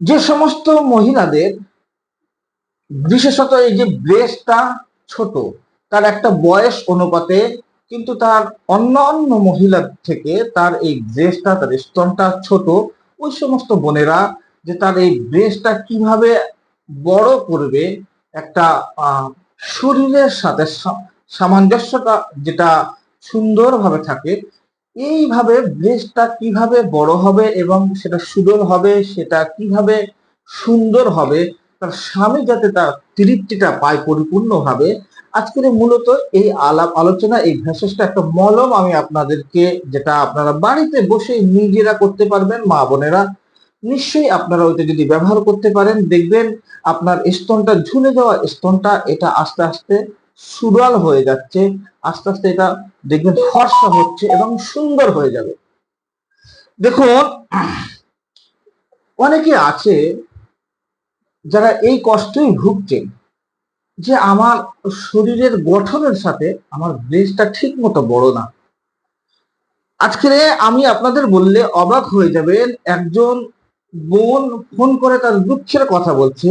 যে সমস্ত মহিলাদের, বিশেষত এই যে ব্রেস্টটা ছোট, তার একটা বয়স অনুপাতে কিন্তু তার অন্য অন্য মহিলার থেকে তার এই ব্রেস্টটা তার স্তনটা ছোট, ওই সমস্ত বোনেরা যে তার এই ব্রেস্টটা কীভাবে বড় করবে, একটা শরীরের সাথে সামঞ্জস্যটা যেটা সুন্দরভাবে থাকে এইভাবে ব্রেস্টটা কীভাবে বড় হবে এবং সেটা সুদল হবে, সেটা কীভাবে সুন্দর হবে, তার স্বামী যাতে তার তৃপ্তিটা পায় পরিপূর্ণভাবে আজকের মূলত এই আলাপ আলোচনা, এই ভেষজটা একটা মলম আমি আপনাদেরকে, যেটা আপনারা বাড়িতে বসে নিজেরা করতে পারবেন, মা বোনেরা। নিশ্চয়ই আপনারা ওইটা যদি ব্যবহার করতে পারেন, দেখবেন আপনার স্তনটা ঝুলে যাওয়া স্তনটা, এটা আস্তে আস্তে সুডাল হয়ে যাচ্ছে, আস্তে আস্তে এটা দেখবেন ফর্সা হচ্ছে এবং সুন্দর হয়ে যাবে। দেখুন, অনেকে আছে যারা এই কষ্টই ভুগছেন যে আমার শরীরের গঠনের সাথে আমার ব্রেস্টটা ঠিক মতো বড় না। আজকে আমি আপনাদের বললে অবাক হয়ে যাবেন, একজন বোন ফোন করে তার দুঃখের কথা বলছে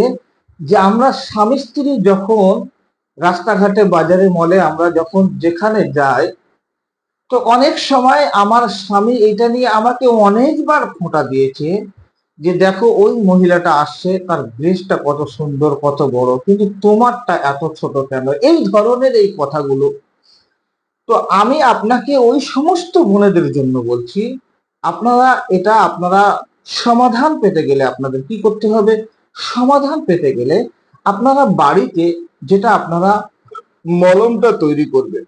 যে আমরা স্বামী স্ত্রী যখন রাস্তাঘাটে, বাজারে মলে আমরা যখন যেখানে যাই, তো অনেক সময় আমার স্বামী এটা নিয়ে আমাকে অনেকবার ফোঁটা দিয়েছে যে দেখো ওই মহিলাটা আসছে, তার ব্রেস্টটা কত সুন্দর, কত বড়, কিন্তু তোমারটা এত ছোট কেন? এই ধরনের এই কথাগুলো। তো আমি আপনাকে ওই সমস্ত বোনেদের জন্য বলছি, আপনারা এটা আপনারা সমাধান পেতে গেলে আপনাদের কি করতে হবে? সমাধান পেতে গেলে আপনারা বাড়িতে যেটা আপনারা মলমটা তৈরি করবেন।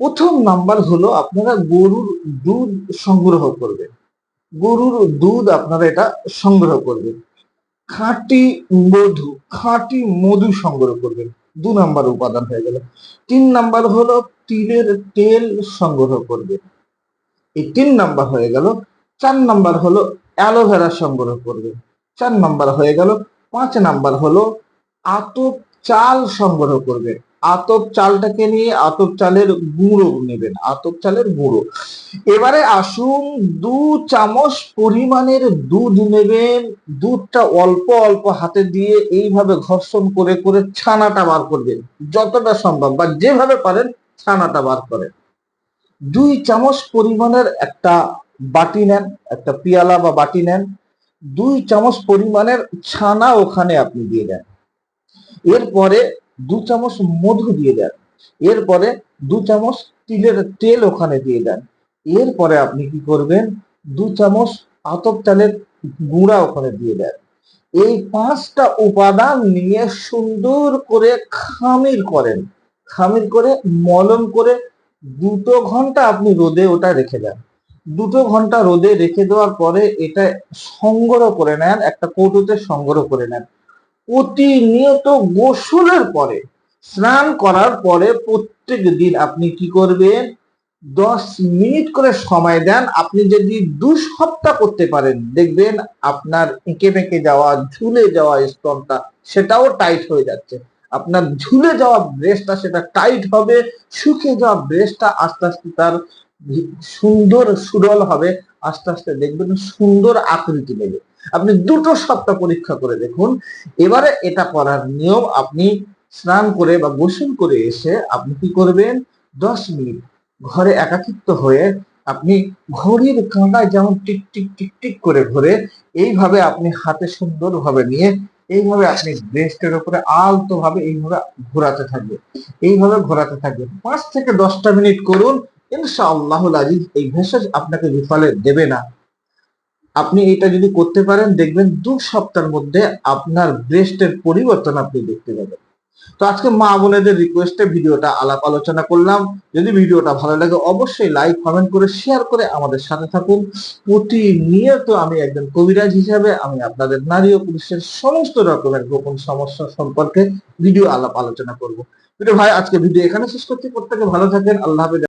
প্রথম নাম্বার হলো আপনারা গরুর দুধ সংগ্রহ করবেন। গরুর দুধ আপনারা এটা সংগ্রহ করবেন। খাঁটি মধু খাঁটি মধু সংগ্রহ করবেন। দু নাম্বার উপাদান হয়ে গেল। তিন নাম্বার হলো তিলের তেল সংগ্রহ করবেন। এই তিন নাম্বার হয়ে গেল। চার নাম্বার হলো অ্যালোভেরা সংগ্রহ করবেন। চার নাম্বার হয়ে গেল। পাঁচ নাম্বার হলো আতপ চাল সংগ্রহ করবেন আতপ চালটাকে নিয়ে আতপ চালের গুঁড়ো নেবেন, আতপ চালের গুঁড়ো। এবারে আসুন দু চামচ পরিমাণের দুধ নেবেন। দুধটা অল্প অল্প হাতে দিয়ে এইভাবে ঘর্ষণ করে করে ছানাটা বার করবেন। যতটা সম্ভব বা যেভাবে পারেন ছানাটা বার করেন। দুই চামচ পরিমাণের একটা বাটি নেন, একটা পিয়ালা বা বাটি নেন। দুই চামচ পরিমাণের ছানা ওখানে আপনি দিয়ে দেন। এরপরে দু চামচ মধু দিয়ে দেন। এরপরে দু চামচ তিলের তেল ওখানে দিয়ে দেন। এরপরে আপনি কি করবেন? দু চামচ আতপ চালের গুঁড়া ওখানে দিয়ে দেন। এই পাঁচটা উপাদান নিয়ে সুন্দর করে খামির করেন। খামির করে, মলম করে দুটো ঘণ্টা আপনি রোদে ওটা রেখে দেন। দুটো ঘণ্টা রোদে রেখে দেওয়ার পরে এটা সংগ্রহ করে নেন, একটা কৌটোতে সংগ্রহ করে নেন। প্রতিনিয়ত গোসলের পরে, স্নান করার পরে প্রত্যেক দিন আপনি কি করবেন? দশ মিনিট করে সময় দেন। আপনি যদি দু সপ্তাহ করতে পারেন, দেখবেন আপনার এঁকে বেঁকে যাওয়া, ঝুলে যাওয়া স্তনটা সেটাও টাইট হয়ে যাচ্ছে। আপনার ঝুলে যাওয়া ব্রেস্টটা সেটা টাইট হবে, শুকিয়ে যাওয়া ব্রেস্টটা আস্তে আস্তে তার সুন্দর সুরল হবে, আস্তে আস্তে দেখবেন সুন্দর আকৃতি নেবে আপনি দুটো সপ্তাহ পরীক্ষা করে দেখুন। এবারে এটা করার নিয়ম, আপনি স্নান করে বা গোসল করে এসে আপনি কি করবেন? দশ মিনিট ঘরে একাকিত্ব হয়ে আপনি ঘড়ির কাঁটায় যেমন টিক টিক টিক টিক করে ঘোরে, এইভাবে আপনি হাতে সুন্দরভাবে নিয়ে এইভাবে আপনি ব্রেস্টের উপরে আলতো ভাবে এইভাবে ঘোরাতে থাকবেন। এইভাবে ঘোরাতে থাকবেন। পাঁচ থেকে দশটা মিনিট করুন ইনশাআল্লাহ আজিজ এই ভেষজ আপনাকে বিফলে দেবে না। আপনি এটা যদি করতে পারেন, দেখবেন দু সপ্তাহের মধ্যে আপনার ব্রেস্টের পরিবর্তন আপনি দেখতে পাবেন। তো আজকে মা বোনেদের রিকোয়েস্টে ভিডিওটা আলাপ আলোচনা করলাম। যদি ভিডিওটা ভালো লাগে, অবশ্যই লাইক কমেন্ট করে শেয়ার করে আমাদের সাথে থাকুন। প্রতিনিয়ত আমি একজন কবিরাজ হিসাবে আমি আপনাদের নারী ও পুরুষের সমস্ত রকমের গোপন সমস্যা সম্পর্কে ভিডিও আলাপ আলোচনা করব। ভিডিও ভাই, আজকে ভিডিও এখানে শেষ করছি। প্রত্যেকে ভালো থাকেন। আল্লাহ হাফেজ।